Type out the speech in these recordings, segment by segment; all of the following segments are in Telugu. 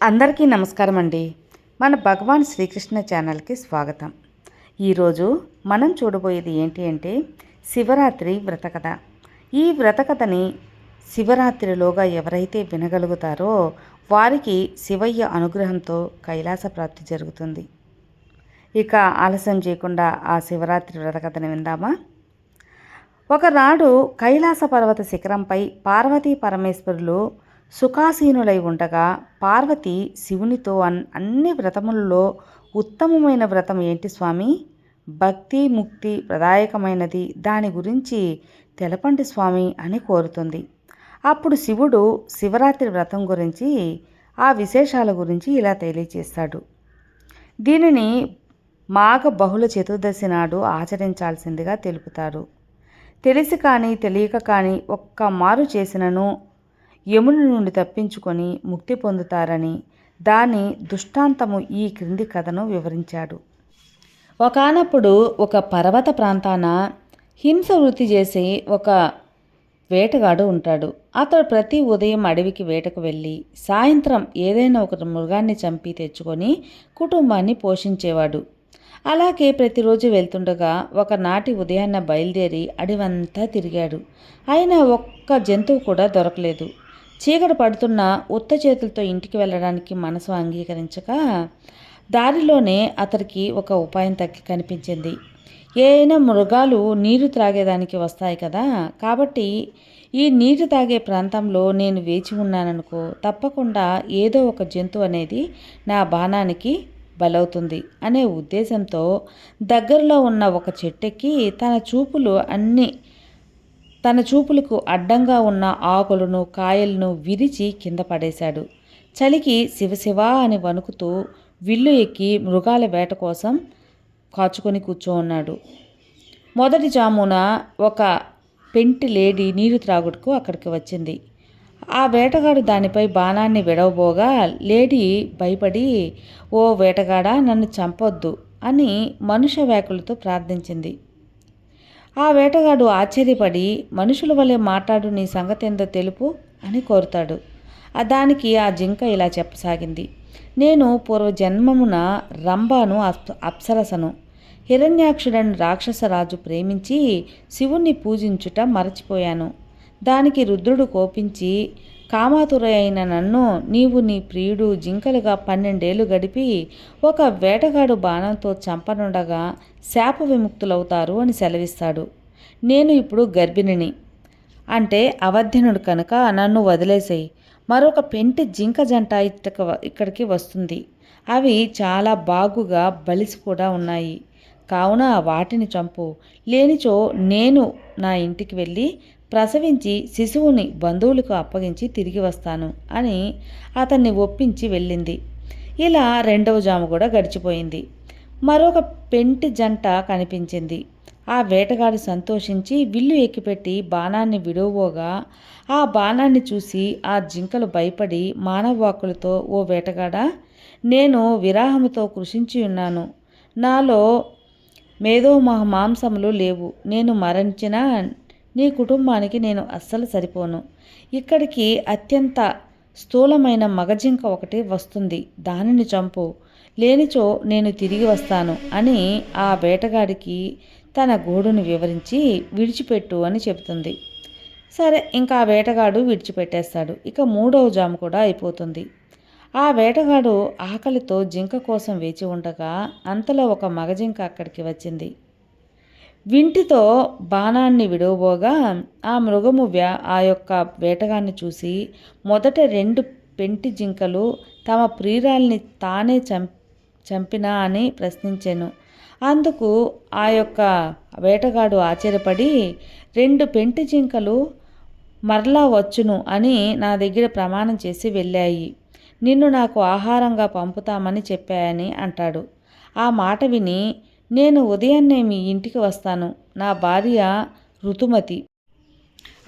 అందరికీ నమస్కారం అండి మన భగవాన్ శ్రీకృష్ణ ఛానల్కి స్వాగతం. ఈరోజు మనం చూడబోయేది ఏంటి అంటే శివరాత్రి వ్రతకథ ఈ వ్రతకథని శివరాత్రిలోగా ఎవరైతే వినగలుగుతారో వారికి శివయ్య అనుగ్రహంతో కైలాస ప్రాప్తి జరుగుతుంది. ఇక ఆలస్యం చేయకుండా ఆ శివరాత్రి వ్రతకథని విందామా? ఒకనాడు కైలాస పర్వత శిఖరంపై పార్వతీ పరమేశ్వరులు సుఖాసీనులై ఉండగా పార్వతి శివునితో అన్ అన్ని వ్రతములలో ఉత్తమమైన వ్రతం ఏంటి స్వామి? భక్తి ముక్తి ప్రదాయకమైనది దాని గురించి తెలపండి స్వామి అని కోరుతుంది. అప్పుడు శివుడు శివరాత్రి వ్రతం గురించి ఆ విశేషాల గురించి ఇలా తెలియజేస్తాడు దీనిని మాఘ బహుళ చతుర్దశి నాడు ఆచరించాల్సిందిగా తెలుపుతారు. తెలిసి కానీ తెలియక కానీ ఒక్క మారు చేసినను యముని నుండి తప్పించుకొని ముక్తి పొందుతారని దాని దుష్టాంతము ఈ క్రింది కథను వివరించాడు. ఒకనప్పుడు ఒక పర్వత ప్రాంతాన హింస వృత్తి చేసి ఒక వేటగాడు ఉంటాడు. అతడు ప్రతి ఉదయం అడవికి వేటకు వెళ్ళి సాయంత్రం ఏదైనా ఒక మృగాన్ని చంపి తెచ్చుకొని కుటుంబాన్ని పోషించేవాడు. అలాగే ప్రతిరోజు వెళ్తుండగా ఒకనాటి ఉదయాన్న బయలుదేరి అడవంతా తిరిగాడు. అయినా ఒక్క జంతువు కూడా దొరకలేదు. చీకటి పడుతున్న ఉత్త చేతులతో ఇంటికి వెళ్ళడానికి మనసు అంగీకరించక దారిలోనే అతడికి ఒక ఉపాయం తగ్గి కనిపించింది. ఏదైనా మృగాలు నీరు త్రాగేదానికి వస్తాయి కదా? కాబట్టి ఈ నీరు తాగే ప్రాంతంలో నేను వేచి ఉన్నాననుకో తప్పకుండా ఏదో ఒక జంతువు అనేది నా బాణానికి బలవుతుంది అనే ఉద్దేశంతో దగ్గరలో ఉన్న ఒక చెట్టెక్కి తన చూపులు అన్నీ తన చూపులకు అడ్డంగా ఉన్న ఆకులను కాయలను విరిచి కింద పడేశాడు. చలికి శివశివ అని వణుకుతూ విల్లు ఎక్కి మృగాల వేట కోసం కాచుకొని కూర్చో ఉన్నాడు మొదటి జామున ఒక పెంటి లేడీ నీరు త్రాగుడుకు అక్కడికి వచ్చింది. ఆ వేటగాడు దానిపై బాణాన్ని విడవబోగా లేడీ భయపడి ఓ వేటగాడ నన్ను చంపొద్దు అని మనుష్య వేకులతో ప్రార్థించింది. ఆ వేటగాడు ఆశ్చర్యపడి మనుషుల వలె మాట్లాడు నీ సంగతి తెలుపు అని కోరుతాడు. దానికి ఆ జింక ఇలా చెప్పసాగింది. నేను పూర్వజన్మమున రంభాను అప్సరసను హిరణ్యాక్షుడని రాక్షసరాజు ప్రేమించి శివుణ్ణి పూజించుట మరచిపోయాను. దానికి రుద్రుడు కోపించి కామాతురై అయిన నన్ను నీవు నీ ప్రియుడు జింకలుగా పన్నెండేళ్ళు గడిపి ఒక వేటగాడు బాణంతో చంపనుండగా శాప విముక్తులవుతారు అని సెలవిస్తాడు. నేను ఇప్పుడు గర్భిణిని. అంటే అవధ్యనుడు కనుక నన్ను వదిలేసేయి. మరొక పెంటి జింక జంట ఇక్కడికి వస్తుంది. అవి చాలా బాగుగా బలిసి కూడా ఉన్నాయి. కావున వాటిని చంపు. లేనిచో నేను నా ఇంటికి వెళ్ళి ప్రసవించి శిశువుని బంధువులకు అప్పగించి తిరిగి వస్తాను అని అతన్ని ఒప్పించి వెళ్ళింది. ఇలా రెండవ జాము కూడా గడిచిపోయింది. మరొక పెంటి జంట కనిపించింది. ఆ వేటగాడు సంతోషించి విల్లు ఎక్కిపెట్టి బాణాన్ని విడవబోగా ఆ బాణాన్ని చూసి ఆ జింకలు భయపడి మానవాకులతో ఓ వేటగాడా నేను విరాహముతో కృషించి ఉన్నాను. నాలో మేధో మాంసములు లేవు. నేను మరణించిన నీ కుటుంబానికి నేను అస్సలు సరిపోను. ఇక్కడికి అత్యంత స్థూలమైన మగజింక ఒకటి వస్తుంది. దానిని చంపు. లేనిచో నేను తిరిగి వస్తాను అని ఆ వేటగాడికి తన గూడును వివరించి విడిచిపెట్టు అని చెబుతుంది. సరే ఇంకా ఆ వేటగాడు విడిచిపెట్టేస్తాడు. ఇక మూడవ జాము కూడా అయిపోతుంది. ఆ వేటగాడు ఆకలితో జింక కోసం వేచి ఉండగా అంతలో ఒక మగజింక అక్కడికి వచ్చింది. వింటితో బాణాన్ని విడవబోగా ఆ మృగము వ్యా ఆ యొక్క వేటగాన్ని చూసి మొదట రెండు పెంటి జింకలు తమ ప్రియురాల్ని తానే చం చంపినా అని ప్రశ్నించాను. అందుకు ఆ యొక్క వేటగాడు ఆశ్చర్యపడి రెండు పెంటి జింకలు మరలా వచ్చును అని నా దగ్గర ప్రమాణం చేసి వెళ్ళాయి. నిన్ను నాకు ఆహారంగా పంపుతామని చెప్పాయని అంటాడు. ఆ మాట విని నేను ఉదయాన్నే మీ ఇంటికి వస్తాను. నా భార్య ఋతుమతి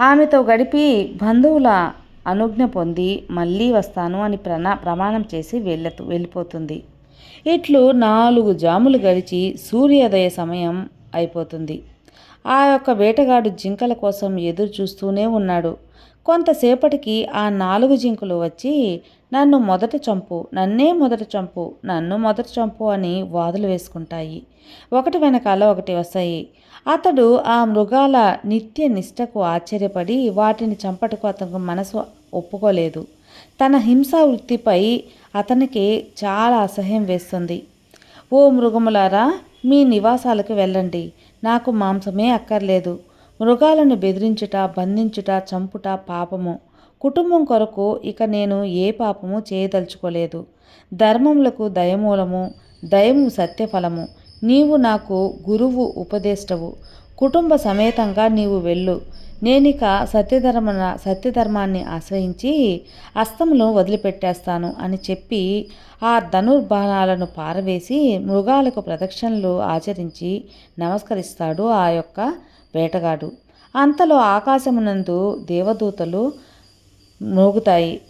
ఆమెతో గడిపి బంధువుల అనుజ్ఞ పొంది మళ్ళీ వస్తాను అని ప్రనా ప్రమాణం చేసి వెళ్ళతు వెళ్ళిపోతుంది. ఇట్లు నాలుగు జాములు గడిచి సూర్యోదయ సమయం అయిపోతుంది. ఆ యొక్క వేటగాడు జింకల కోసం ఎదురు చూస్తూనే ఉన్నాడు. కొంతసేపటికి ఆ నాలుగు జింకలు వచ్చి నన్ను మొదట చంపు నన్నే మొదట చంపు నన్ను మొదట చంపు అని వాదులు వేసుకుంటాయి. ఒకటి వెనకాల ఒకటి వస్తాయి. అతడు ఆ మృగాల నిత్య నిష్టకు ఆశ్చర్యపడి వాటిని చంపటకు అతనికి మనసు ఒప్పుకోలేదు. తన హింసా వృత్తిపై అతనికి చాలా అసహ్యం వేస్తుంది. ఓ మృగములారా మీ నివాసాలకు వెళ్ళండి. నాకు మాంసమే అక్కర్లేదు. మృగాలను బెదిరించుట బంధించుట చంపుట పాపము. కుటుంబం కొరకు ఇక నేను ఏ పాపము చేయదలుచుకోలేదు. ధర్మములకు దయమూలము దయము సత్యఫలము. నీవు నాకు గురువు ఉపదేష్టవు. కుటుంబ సమేతంగా నీవు వెళ్ళు. నేనిక సత్యధర్మ సత్యధర్మాన్ని ఆశ్రయించి అస్తమును వదిలిపెట్టేస్తాను అని చెప్పి ఆ ధనుర్బాణాలను పారవేసి మృగాలకు ప్రదక్షిణలు ఆచరించి నమస్కరిస్తాడు ఆ యొక్క వేటగాడు. అంతలో ఆకాశమునందు దేవదూతలు మోగుతాయి.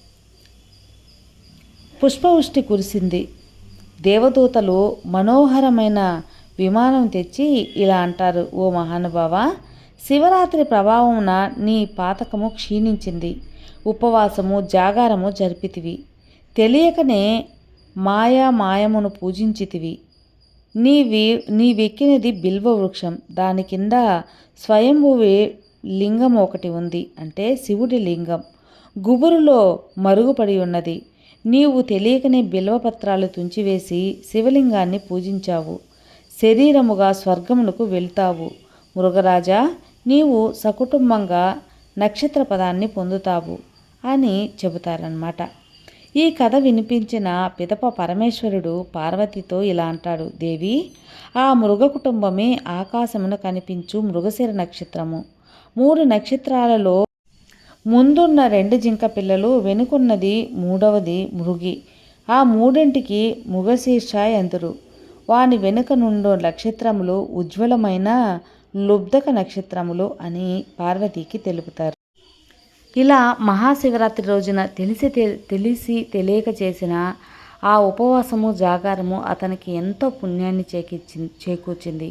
పుష్పవృష్టి కురిసింది. దేవదూతలు మనోహరమైన విమానం తెచ్చి ఇలా అంటారు ఓ మహానుభావ శివరాత్రి ప్రభావమున నీ పాతకము క్షీణించింది. ఉపవాసము జాగారము జరిపితివి. తెలియకనే మాయా మాయమును పూజించితివి. నీవి నీవెక్కినది బిల్వ వృక్షం. దాని కింద స్వయంభువి లింగం ఒకటి ఉంది. అంటే శివుడి లింగం. గుబురులో మరుగుపడి ఉన్నది. నీవు తెలియకనే బిల్వపత్రాలు తుంచివేసి శివలింగాన్ని పూజించావు. శరీరముగా స్వర్గమునకు వెళ్తావు. మృగరాజా నీవు సకుటుంబంగా నక్షత్ర పదాన్ని పొందుతావు అని చెబుతారనమాట ఈ కథ వినిపించిన పిదప పరమేశ్వరుడు పార్వతితో ఇలా అంటాడు దేవి ఆ మృగ కుటుంబమే ఆకాశమున కనిపించు మృగశిర నక్షత్రము. మూడు నక్షత్రాలలో ముందున్న రెండు జింక పిల్లలు వెనుకున్నది మూడవది మృగి. ఆ మూడింటికి మృగశీర్ష ఎందరు? వాని వెనుక నుండు నక్షత్రములు ఉజ్వలమైన లుబ్ధక నక్షత్రములు అని పార్వతికి తెలుపుతారు. ఇలా మహాశివరాత్రి రోజున తెలిసి తెలిసి తెలియక చేసిన ఆ ఉపవాసము జాగారము అతనికి ఎంతో పుణ్యాన్ని చేకూర్చి చేకూర్చింది.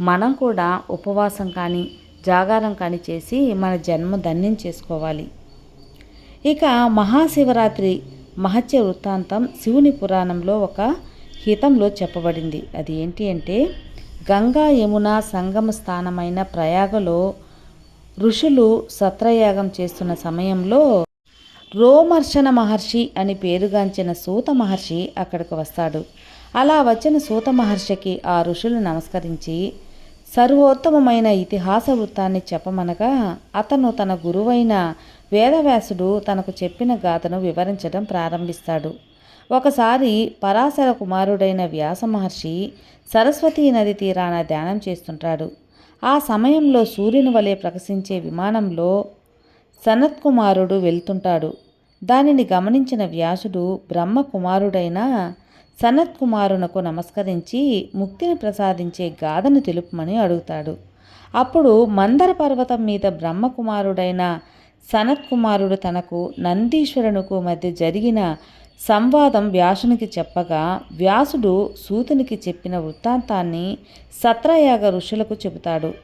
మనం కూడా ఉపవాసం కానీ జాగారం కానీ చేసి మన జన్మ ధన్యం చేసుకోవాలి. ఇక మహాశివరాత్రి మహత్య వృత్తాంతం శివుని పురాణంలో ఒక హితంలో చెప్పబడింది. అది ఏంటి అంటే గంగా యమున సంగమ స్థానమైన ప్రయాగలో ఋషులు సత్రయాగం చేస్తున్న సమయంలో రోమర్షణ మహర్షి అని పేరుగాంచిన సూత మహర్షి అక్కడికి వస్తాడు. అలా వచ్చిన సూత మహర్షికి ఆ ఋషులు నమస్కరించి సర్వోత్తమమైన ఇతిహాస వృత్తాన్ని చెప్పమనగా అతను తన గురువైన వేదవ్యాసుడు తనకు చెప్పిన గాథను వివరించడం ప్రారంభిస్తాడు. ఒకసారి పరాశర కుమారుడైన వ్యాస మహర్షి సరస్వతీ నది తీరాన ధ్యానం చేస్తుంటాడు. ఆ సమయంలో సూర్యుని వలె ప్రకాశించే విమానంలో సనత్కుమారుడు వెళ్తుంటాడు. దానిని గమనించిన వ్యాసుడు బ్రహ్మ కుమారుడైన సనత్కుమారునకు నమస్కరించి ముక్తిని ప్రసాదించే గాథను తెలుపమని అడుగుతాడు. అప్పుడు మందర పర్వతం మీద బ్రహ్మకుమారుడైన సనత్కుమారుడు తనకు నందీశ్వరునుకు మధ్య జరిగిన సంవాదం వ్యాసునికి చెప్పగా వ్యాసుడు సూతునికి చెప్పిన వృత్తాంతాన్ని సత్రయాగ ఋషులకు చెబుతాడు.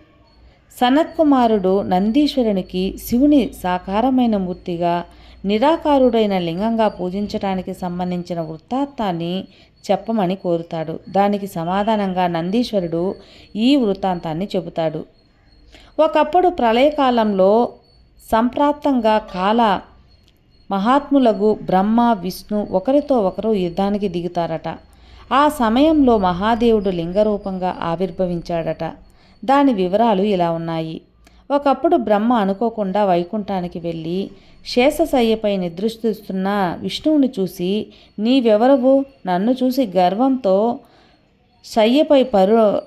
సనత్కుమారుడు నందీశ్వరునికి శివుని సాకారమైన మూర్తిగా నిరాకారుడైన లింగంగా పూజించటానికి సంబంధించిన వృత్తాంతాన్ని చెప్పమని కోరుతాడు. దానికి సమాధానంగా నందీశ్వరుడు ఈ వృత్తాంతాన్ని చెబుతాడు. ఒకప్పుడు ప్రళయకాలంలో సంప్రాప్తంగా కాల మహాత్ములకు బ్రహ్మ విష్ణు ఒకరితో ఒకరు యుద్ధానికి దిగుతారట. ఆ సమయంలో మహాదేవుడు లింగరూపంగా ఆవిర్భవించాడట. దాని వివరాలు ఇలా ఉన్నాయి. ఒకప్పుడు బ్రహ్మ అనుకోకుండా వైకుంఠానికి వెళ్ళి శేషశయ్యపై నిద్రిస్తున్న విష్ణువుని చూసి నీవెవరవు? నన్ను చూసి గర్వంతో శయ్యపై పరు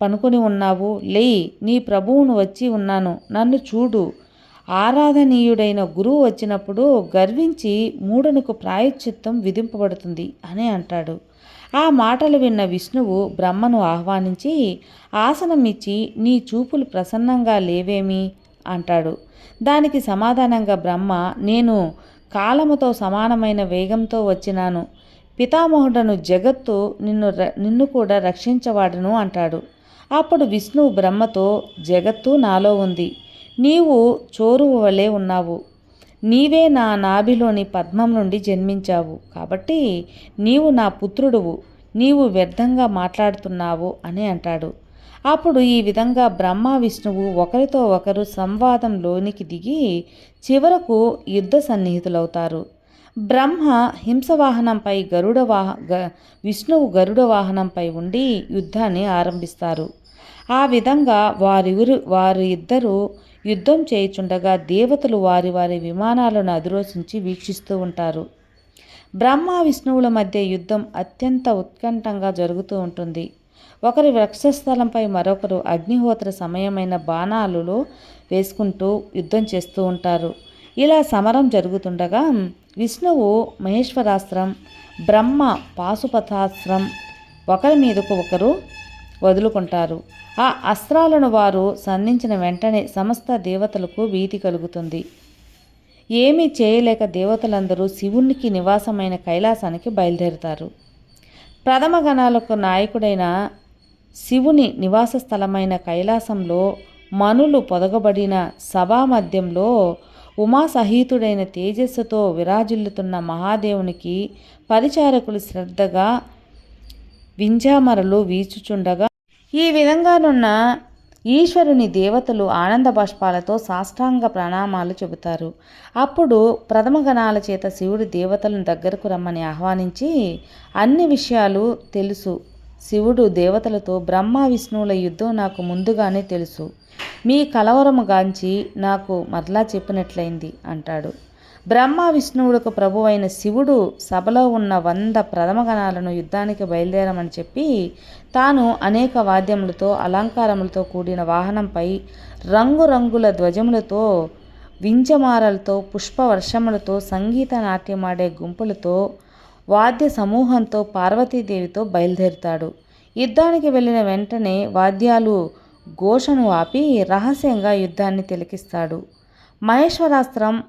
పనుకొని ఉన్నావు. లేయి నీ ప్రభువును వచ్చి ఉన్నాను. నన్ను చూడు. ఆరాధనీయుడైన గురువు వచ్చినప్పుడు గర్వించి మూడునకు ప్రాయశ్చిత్తం విధింపబడుతుంది అని అంటాడు. ఆ మాటలు విన్న విష్ణువు బ్రహ్మను ఆహ్వానించి ఆసనం ఇచ్చి నీ చూపులు ప్రసన్నంగా లేవేమి అంటాడు. దానికి సమాధానంగా బ్రహ్మ నేను కాలముతో సమానమైన వేగంతో వచ్చినాను. పితామహుడను జగత్తు నిన్ను నిన్ను కూడా రక్షించవాడును అంటాడు. అప్పుడు విష్ణువు బ్రహ్మతో జగత్తు నాలో ఉంది. నీవు చోరువు వలె ఉన్నావు. నీవే నా నాభిలోని పద్మం నుండి జన్మించావు. కాబట్టి నీవు నా పుత్రుడువు. నీవు వ్యర్థంగా మాట్లాడుతున్నావు అని అంటాడు. అప్పుడు ఈ విధంగా బ్రహ్మ విష్ణువు ఒకరితో ఒకరు సంవాదంలోనికి దిగి చివరకు యుద్ధ సన్నిహితులవుతారు. బ్రహ్మ హింసవాహనంపై గరుడ వాహ గ విష్ణువు గరుడ వాహనంపై ఉండి యుద్ధాన్ని ఆరంభిస్తారు. ఆ విధంగా వారివురు వారి ఇద్దరు యుద్ధం చేయుచుండగా దేవతలు వారి వారి విమానాలను అధిరోసించి వీక్షిస్తూ ఉంటారు. బ్రహ్మ విష్ణువుల మధ్య యుద్ధం అత్యంత ఉత్కంఠంగా జరుగుతూ ఉంటుంది. ఒకరి వృక్షస్థలంపై మరొకరు అగ్నిహోత్ర సమయమైన బాణాలలో వేసుకుంటూ యుద్ధం చేస్తూ ఉంటారు. ఇలా సమరం జరుగుతుండగా విష్ణువు మహేశ్వరాస్త్రం బ్రహ్మ పాశుపతాస్త్రం ఒకరి మీదకు ఒకరు వదులుకుంటారు. ఆ అస్త్రాలను వారు సంధించిన వెంటనే సమస్త దేవతలకు భీతి కలుగుతుంది. ఏమీ చేయలేక దేవతలందరూ శివునికి నివాసమైన కైలాసానికి బయలుదేరుతారు. ప్రథమ గణాలకు నాయకుడైన శివుని నివాస స్థలమైన కైలాసంలో మనులు పొదగబడిన సభామధ్యంలో ఉమాసహితుడైన తేజస్సుతో విరాజిల్లుతున్న మహాదేవునికి పరిచారకులు శ్రద్ధగా వింజామరలు వీచుచుండగా ఈ విధంగానున్న ఈశ్వరుని దేవతలు ఆనంద బాష్పాలతో సాష్టాంగ ప్రణామాలు చెబుతారు. అప్పుడు ప్రథమ గణాల చేత శివుడు దేవతలను దగ్గరకు రమ్మని ఆహ్వానించి అన్ని విషయాలు తెలుసు. శివుడు దేవతలతో బ్రహ్మ విష్ణువుల యుద్ధం నాకు ముందుగానే తెలుసు. మీ కలవరము గాంచి నాకు మరలా చెప్పినట్లయింది అంటాడు. బ్రహ్మ విష్ణువులకు ప్రభువైన శివుడు సభలో ఉన్న వంద ప్రథమగణాలను యుద్ధానికి బయలుదేరమని చెప్పి తాను అనేక వాద్యములతో అలంకారములతో కూడిన వాహనంపై రంగురంగుల ధ్వజములతో వింజమారలతో పుష్పవర్షములతో సంగీత నాట్యమాడే గుంపులతో వాద్య సమూహంతో పార్వతీదేవితో బయలుదేరుతాడు. యుద్ధానికి వెళ్ళిన వెంటనే వాద్యాలు ఘోషను ఆపి రహస్యంగా యుద్ధాన్ని తిలకిస్తాడు. మహేశ్వరాస్త్రం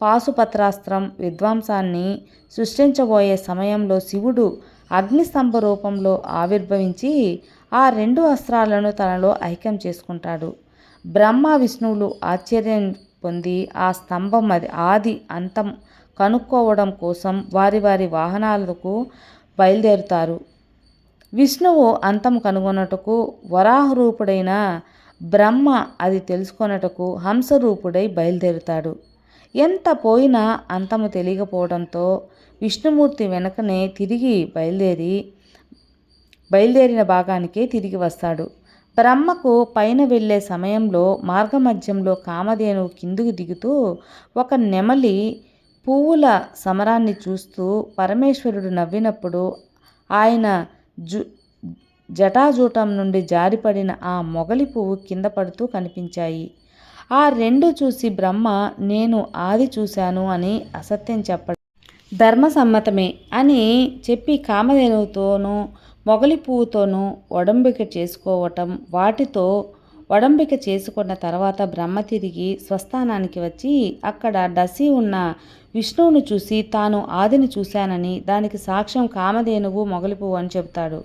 పాశుపత్రాస్త్రం విధ్వంసాన్ని సృష్టించబోయే సమయంలో శివుడు అగ్నిస్తంభ రూపంలో ఆవిర్భవించి ఆ రెండు అస్త్రాలను తనలో ఐక్యం చేసుకుంటాడు. బ్రహ్మ విష్ణువులు ఆశ్చర్యం పొంది ఆ స్తంభం అది ఆది అంతం కనుక్కోవడం కోసం వారి వారి వాహనాలకు బయలుదేరుతారు. విష్ణువు అంతం కనుగొనటకు వరాహరూపుడైన బ్రహ్మ అది తెలుసుకొనటకు హంసరూపుడై బయలుదేరుతాడు. ఎంత పోయినా అంతము తెలియకపోవడంతో విష్ణుమూర్తి వెనకనే తిరిగి బయలుదేరి బయలుదేరిన భాగానికే తిరిగి వస్తాడు. బ్రహ్మకు పైన వెళ్ళే సమయంలో మార్గమధ్యంలో కామధేను కిందుకు దిగుతూ ఒక నెమలి పువ్వుల సమరాన్ని చూస్తూ పరమేశ్వరుడు నవ్వినప్పుడు ఆయన జు జటాజూటం నుండి జారిపడిన ఆ మొగలి పువ్వు కింద పడుతూ కనిపించాయి. ఆ రెండు చూసి బ్రహ్మ నేను ఆది చూశాను అని అసత్యం చెప్పడం. ధర్మసమ్మతమే అని చెప్పి కామధేనువుతోనూ మొగలి పువ్వుతోనూ ఒడంబిక చేసుకోవటం వాటితో ఒడంబిక చేసుకున్న తర్వాత బ్రహ్మ తిరిగి స్వస్థానానికి వచ్చి అక్కడ డసి ఉన్న విష్ణువును చూసి తాను ఆదిని చూశానని దానికి సాక్ష్యం కామధేనువు మొగలిపువ్వు అని చెబుతాడు.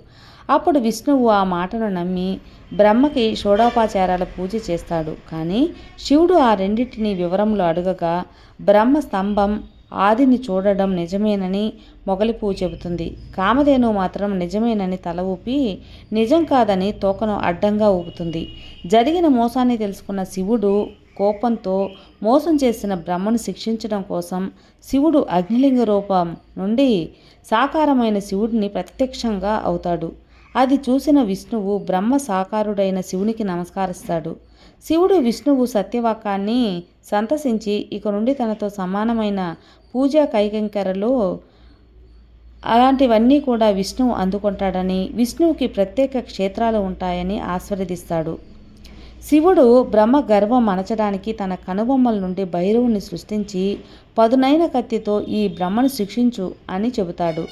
అప్పుడు విష్ణువు ఆ మాటను నమ్మి బ్రహ్మకి షోడోపాచారాల పూజ చేస్తాడు. కానీ శివుడు ఆ రెండింటిని వివరంలో అడగగా బ్రహ్మ స్తంభం ఆదిని చూడడం నిజమేనని మొగలిపువ్వు చెబుతుంది. కామధేను మాత్రం నిజమేనని తల ఊపి నిజం కాదని తోకను అడ్డంగా ఊపుతుంది. జరిగిన మోసాన్ని తెలుసుకున్న శివుడు కోపంతో మోసం చేసిన బ్రహ్మను శిక్షించడం కోసం శివుడు అగ్నిలింగ రూపం నుండి సాకారమైన శివుడిని ప్రత్యక్షంగా అవుతాడు. అది చూసిన విష్ణువు బ్రహ్మ సాకారుడైన శివునికి నమస్కరిస్తాడు. శివుడు విష్ణువు సత్యవాకాన్ని సంతసించి ఇక నుండి తనతో సమానమైన పూజా కైకంకరలో అలాంటివన్నీ కూడా విష్ణువు అందుకుంటాడని విష్ణువుకి ప్రత్యేక క్షేత్రాలు ఉంటాయని ఆస్వాదిస్తాడు శివుడు బ్రహ్మ గర్వం అనచడానికి తన కనుబొమ్మల నుండి భైరవుని సృష్టించి పదునైన కత్తితో ఈ బ్రహ్మను శిక్షించు అని చెబుతాడు.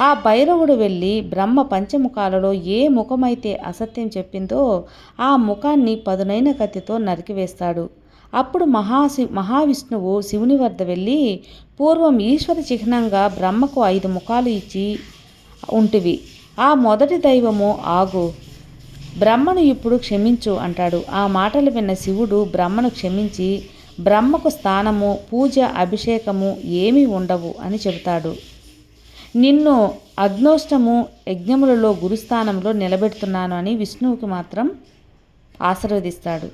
ఆ భైరవుడు వెళ్ళి బ్రహ్మ పంచముఖాలలో ఏ ముఖమైతే అసత్యం చెప్పిందో ఆ ముఖాన్ని పదునైన కత్తితో నరికివేస్తాడు. అప్పుడు మహాశి మహావిష్ణువు శివుని వద్ద వెళ్ళి పూర్వం ఈశ్వర చిహ్నంగా బ్రహ్మకు ఐదు ముఖాలు ఇచ్చి ఉంటివి. ఆ మొదటి దైవము ఆగు. బ్రహ్మను ఇప్పుడు క్షమించు అంటాడు. ఆ మాటలు విన్న శివుడు బ్రహ్మను క్షమించి బ్రహ్మకు స్థానము పూజ అభిషేకము ఏమీ ఉండవు అని చెబుతాడు. నిన్ను అగ్నోష్టము యజ్ఞములలో గురుస్థానంలో నిలబెడుతున్నాను అని విష్ణువుకి మాత్రం ఆశీర్వదిస్తాడు.